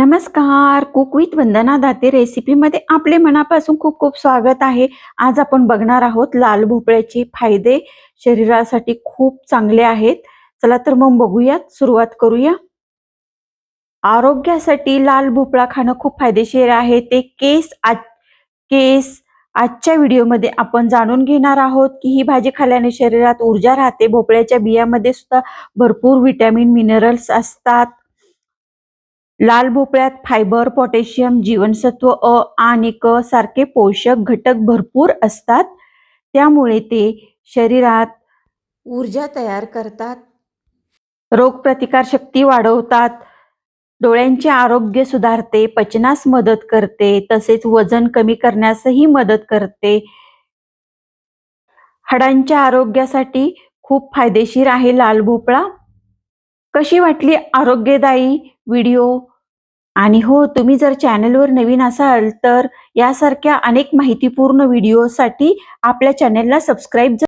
नमस्कार. Cook with Vandana Date रेसिपीमध्ये आपले मनापासून खूप खूप स्वागत आहे. आज आपण बघणार आहोत लाल भोपळ्याचे फायदे शरीरासाठी खूप चांगले आहेत. चला तर मग बघूयात. सुरुवात करूया. आरोग्यासाठी लाल भोपळा खाणं खूप फायदेशीर आहे. ते केस आज केस आजच्या व्हिडिओमध्ये आपण जाणून घेणार आहोत की ही भाजी खाल्ल्याने शरीरात ऊर्जा राहते. भोपळ्याच्या बियामध्ये सुद्धा भरपूर विटॅमिन मिनरल्स असतात. लाल भोपळ्यात फायबर पोटॅशियम जीवनसत्व अ आणि क सारखे पोषक घटक भरपूर असतात. त्यामुळे ते शरीरात ऊर्जा तयार करतात. रोगप्रतिकार शक्ती वाढवतात. डोळ्यांचे आरोग्य सुधारते पचनास मदत करते तसेच वजन कमी करण्यासही मदत करते. हाडांच्या आरोग्यासाठी खूप फायदेशीर आहे लाल भोपळा. कशी वाटली आरोग्यदायी व्हिडिओ? आणि हो तुम्ही जर चॅनलवर नवीन असाल तर यासारख्या अनेक माहितीपूर्ण व्हिडिओसाठी आपल्या चॅनलला सबस्क्राईब